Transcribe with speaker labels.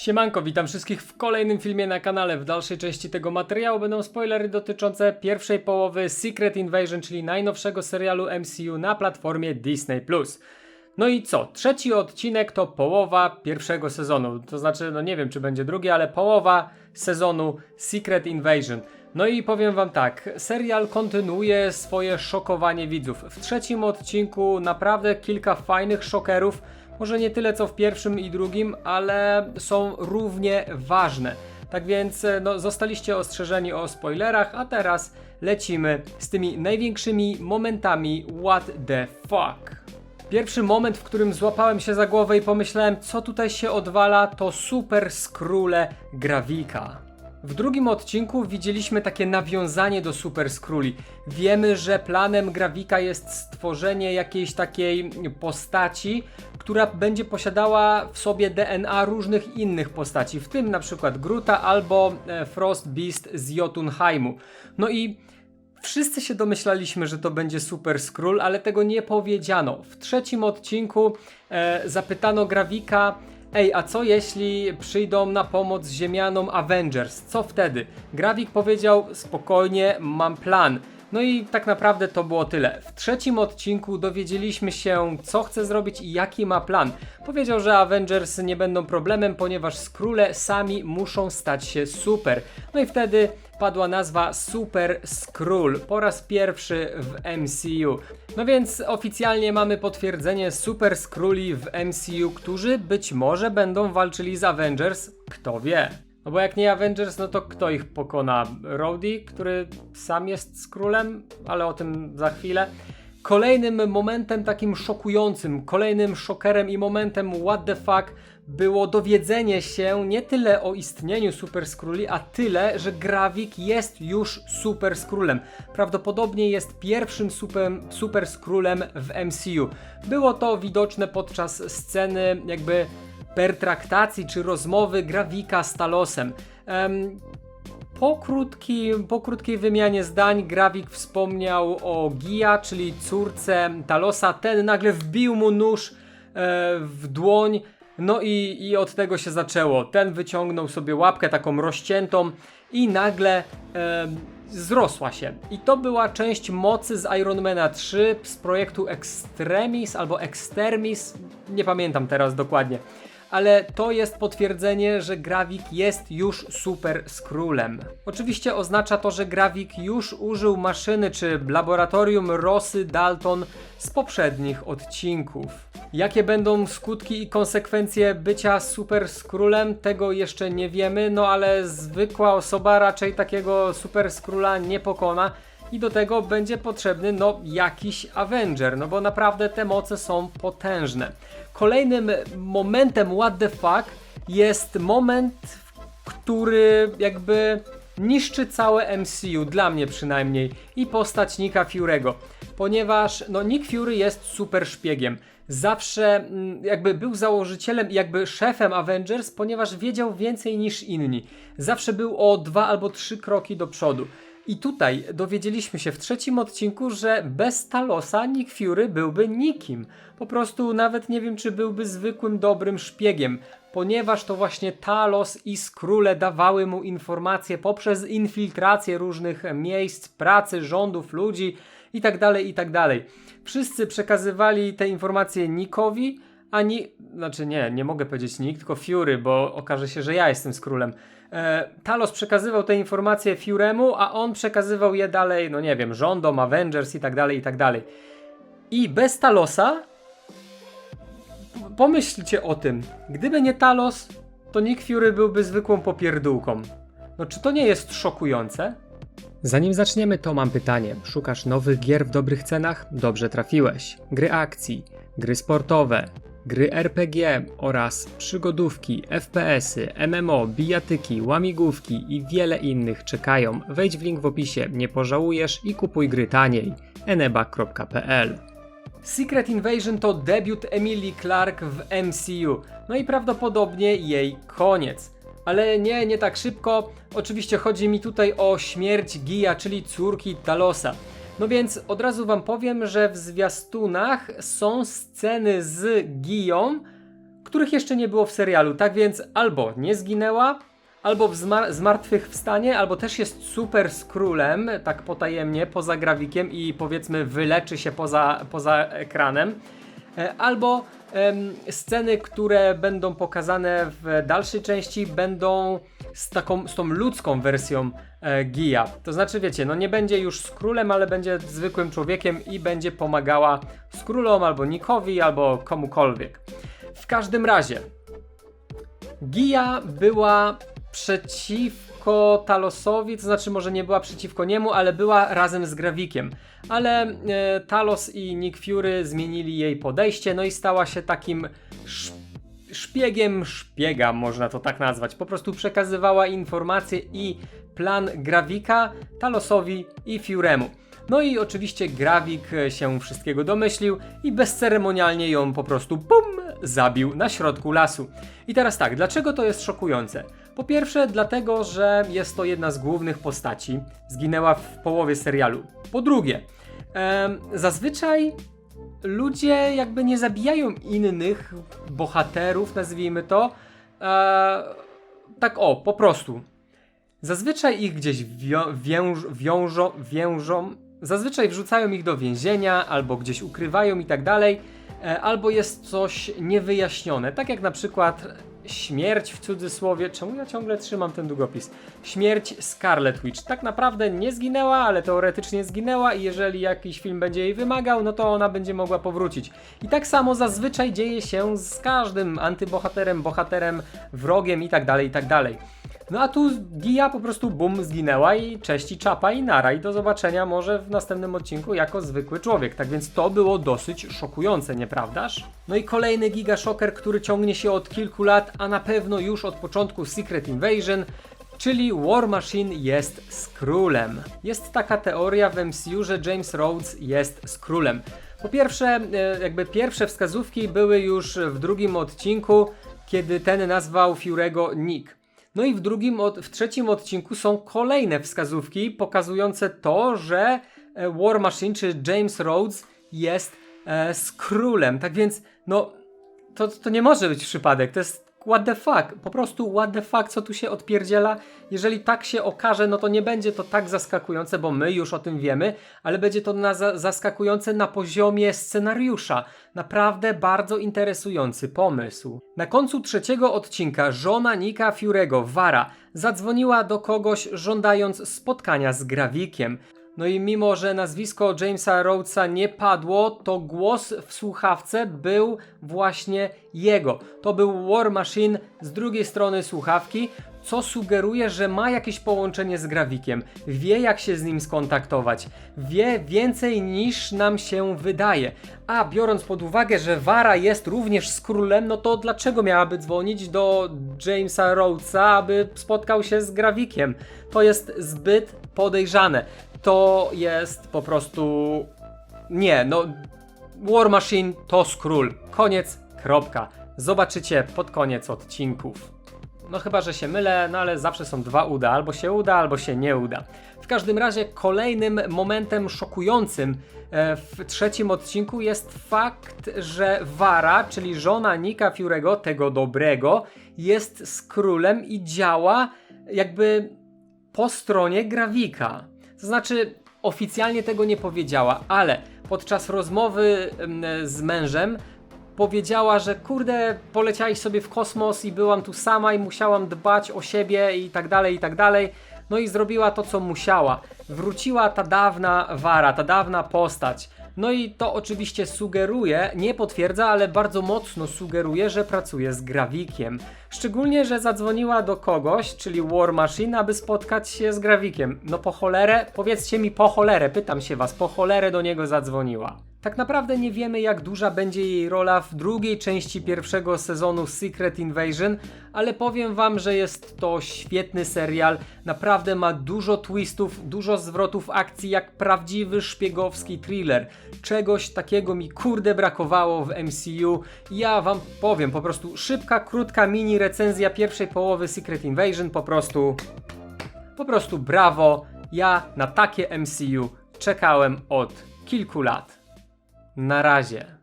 Speaker 1: Siemanko, witam wszystkich w kolejnym filmie na kanale. W dalszej części tego materiału będą spoilery dotyczące pierwszej połowy Secret Invasion, czyli najnowszego serialu MCU na platformie Disney+. No i co? Trzeci odcinek to połowa pierwszego sezonu. To znaczy, no nie wiem czy będzie drugi, ale połowa sezonu Secret Invasion. No i powiem wam tak, serial kontynuuje swoje szokowanie widzów. W trzecim odcinku naprawdę kilka fajnych szokerów, może nie tyle co w pierwszym i drugim, ale są równie ważne. Tak więc e, no, zostaliście ostrzeżeni o spoilerach, a teraz lecimy z tymi największymi momentami What the fuck. Pierwszy moment, w którym złapałem się za głowę i pomyślałem, co tutaj się odwala, to super skrule Gravika. W drugim odcinku widzieliśmy takie nawiązanie do Super Skrulli. Wiemy, że planem Gravika jest stworzenie jakiejś takiej postaci, która będzie posiadała w sobie DNA różnych innych postaci, w tym na przykład Gruta albo e, Frost Beast z Jotunheimu. No i Wszyscy się domyślaliśmy, że to będzie Super Skrull, ale tego nie powiedziano. W trzecim odcinku e, zapytano Gravika, ej, a co jeśli przyjdą na pomoc ziemianom Avengers? Co wtedy? Gravik powiedział, spokojnie, mam plan. No i tak naprawdę to było tyle. W trzecim odcinku dowiedzieliśmy się, co chce zrobić i jaki ma plan. Powiedział, że Avengers nie będą problemem, ponieważ Skrulle sami muszą stać się super. No i wtedy padła nazwa Super Skrull po raz pierwszy w MCU. No więc oficjalnie mamy potwierdzenie Super Skrulli w MCU, którzy być może będą walczyli z Avengers, kto wie. No bo jak nie Avengers, no to kto ich pokona? Rhodey, który sam jest Skrullem, ale o tym za chwilę. Kolejnym momentem takim szokującym, kolejnym szokerem i momentem what the fuck było dowiedzenie się nie tyle o istnieniu Super Skrulli, a tyle, że Gravik jest już Super Skrullem. Prawdopodobnie jest pierwszym super, super w MCU. Było to widoczne podczas sceny jakby pertraktacji czy rozmowy Gravika z Talosem. Em, po, po krótkiej wymianie zdań Gravik wspomniał o Gia, czyli córce Talosa. Ten nagle wbił mu nóż e, w dłoń. No i, i od tego się zaczęło. Ten wyciągnął sobie łapkę taką rozciętą i nagle e, zrosła się. I to była część mocy z Ironmana 3 z projektu Extremis albo Extermis. Nie pamiętam teraz dokładnie ale to jest potwierdzenie, że Gravik jest już super Skrullem. Oczywiście oznacza to, że Gravik już użył maszyny czy laboratorium Rosy Dalton z poprzednich odcinków. Jakie będą skutki i konsekwencje bycia super Skrullem, tego jeszcze nie wiemy, no ale zwykła osoba raczej takiego super Skrulla nie pokona i do tego będzie potrzebny no jakiś Avenger, no bo naprawdę te moce są potężne. Kolejnym momentem what the fuck jest moment, który jakby niszczy całe MCU, dla mnie przynajmniej, i postać Nicka Fury'ego, ponieważ no, Nick Fury jest super szpiegiem. Zawsze mm, jakby był założycielem i jakby szefem Avengers, ponieważ wiedział więcej niż inni. Zawsze był o dwa albo trzy kroki do przodu. I tutaj dowiedzieliśmy się w trzecim odcinku, że bez Talosa Nick Fury byłby nikim. Po prostu nawet nie wiem, czy byłby zwykłym dobrym szpiegiem, ponieważ to właśnie Talos i Skrulle dawały mu informacje poprzez infiltrację różnych miejsc, pracy, rządów, ludzi itd., tak itd. Tak Wszyscy przekazywali te informacje Nikowi, ani, znaczy nie, nie mogę powiedzieć Nick, tylko Fury, bo okaże się, że ja jestem Skrullem. E, Talos przekazywał te informacje Furemu, a on przekazywał je dalej, no nie wiem, rządom, Avengers i tak dalej, i tak dalej. I bez Talosa, pomyślcie o tym, gdyby nie Talos, to Nick Fury byłby zwykłą popierdółką. No czy to nie jest szokujące? Zanim zaczniemy, to mam pytanie. Szukasz nowych gier w dobrych cenach? Dobrze trafiłeś. Gry akcji, gry sportowe, Gry RPG oraz przygodówki, FPS-y, MMO, bijatyki, łamigłówki i wiele innych czekają. Wejdź w link w opisie, nie pożałujesz i kupuj gry taniej. eneba.pl Secret Invasion to debiut Emily Clark w MCU, no i prawdopodobnie jej koniec. Ale nie, nie tak szybko. Oczywiście chodzi mi tutaj o śmierć Gia, czyli córki Talosa. No więc od razu wam powiem, że w zwiastunach są sceny z Giją, których jeszcze nie było w serialu. Tak więc albo nie zginęła, albo w zma- zmartwychwstanie, albo też jest super z królem, tak potajemnie, poza grawikiem i powiedzmy wyleczy się poza, poza ekranem. E, Albo sceny, które będą pokazane w dalszej części, będą z taką, z tą ludzką wersją e, Gija. To znaczy, wiecie, no nie będzie już z królem, ale będzie zwykłym człowiekiem i będzie pomagała z królom, albo Nikowi, albo komukolwiek. W każdym razie, Gija była przeciwko Talosowi, to znaczy może nie była przeciwko niemu, ale była razem z Gravikiem. Ale e, Talos i Nick Fury zmienili jej podejście, no i stała się takim sz szpiegiem szpiega, można to tak nazwać. Po prostu przekazywała informacje i plan Gravika Talosowi i Furemu. No i oczywiście Gravik się wszystkiego domyślił i bezceremonialnie ją po prostu bum zabił na środku lasu. I teraz tak, dlaczego to jest szokujące? Po pierwsze, dlatego, że jest to jedna z głównych postaci, zginęła w połowie serialu. Po drugie, zazwyczaj ludzie jakby nie zabijają innych bohaterów, nazwijmy to, e, tak o, po prostu. Zazwyczaj ich gdzieś wiążą, więżą, zazwyczaj wrzucają ich do więzienia, albo gdzieś ukrywają i tak dalej, albo jest coś niewyjaśnione, tak jak na przykład śmierć w cudzysłowie, czemu ja ciągle trzymam ten długopis? Śmierć Scarlet Witch. Tak naprawdę nie zginęła, ale teoretycznie zginęła i jeżeli jakiś film będzie jej wymagał, no to ona będzie mogła powrócić. I tak samo zazwyczaj dzieje się z każdym antybohaterem, bohaterem, wrogiem i tak No a tu Gia po prostu bum zginęła i cześć i czapa i nara i do zobaczenia może w następnym odcinku jako zwykły człowiek. Tak więc to było dosyć szokujące, nieprawdaż? No i kolejny Giga Shocker, który ciągnie się od kilku lat, a na pewno już od początku Secret Invasion, czyli War Machine jest Skrullem. Jest taka teoria w MCU, że James Rhodes jest Skrullem. Po pierwsze, e, jakby pierwsze wskazówki były już w drugim odcinku, kiedy ten nazwał Furego Nick. No i w drugim, w trzecim odcinku są kolejne wskazówki pokazujące to, że e, War Machine czy James Rhodes jest e, Skrullem. Tak więc, no, to, to nie może być przypadek. To jest what the fuck. Po prostu what the fuck, co tu się odpierdziela. Jeżeli tak się okaże, no to nie będzie to tak zaskakujące, bo my już o tym wiemy, ale będzie to na za zaskakujące na poziomie scenariusza. Naprawdę bardzo interesujący pomysł. Na końcu trzeciego odcinka żona Nika Furego, Vara, zadzwoniła do kogoś żądając spotkania z Gravikiem. No i mimo, że nazwisko Jamesa Rhodesa nie padło, to głos w słuchawce był właśnie jego. To był War Machine z drugiej strony słuchawki, co sugeruje, że ma jakieś połączenie z Gravikiem. Wie jak się z nim skontaktować. Wie więcej niż nam się wydaje. A biorąc pod uwagę, że Vara jest również z królem, no to dlaczego miałaby dzwonić do Jamesa Rhodesa, aby spotkał się z Gravikiem? To jest zbyt podejrzane. To jest po prostu. Nie, no. War Machine to skról. Koniec, kropka. Zobaczycie pod koniec odcinków. No chyba, że się mylę, no ale zawsze są dwa uda. Albo się uda, albo się nie uda. W każdym razie kolejnym momentem szokującym e, w trzecim odcinku jest fakt, że Vara, czyli żona Nika Furego, tego dobrego, jest z królem i działa jakby po stronie Gravika. To znaczy, oficjalnie tego nie powiedziała, ale podczas rozmowy z mężem powiedziała, że kurde, poleciałaś sobie w kosmos i byłam tu sama i musiałam dbać o siebie i tak dalej, i tak dalej. No i zrobiła to, co musiała. Wróciła ta dawna Wara, ta dawna postać. No i to oczywiście sugeruje, nie potwierdza, ale bardzo mocno sugeruje, że pracuje z Gravikiem. Szczególnie, że zadzwoniła do kogoś, czyli War Machine, aby spotkać się z Gravikiem. No po cholerę, powiedzcie mi po cholerę, pytam się was, po cholerę do niego zadzwoniła. Tak naprawdę nie wiemy, jak duża będzie jej rola w drugiej części pierwszego sezonu Secret Invasion, ale powiem wam, że jest to świetny serial. Naprawdę ma dużo twistów, dużo zwrotów akcji, jak prawdziwy szpiegowski thriller. Czegoś takiego mi kurde brakowało w MCU. Ja wam powiem, po prostu szybka, krótka mini recenzja pierwszej połowy Secret Invasion, po prostu. Po prostu brawo. Ja na takie MCU czekałem od kilku lat. Na razie.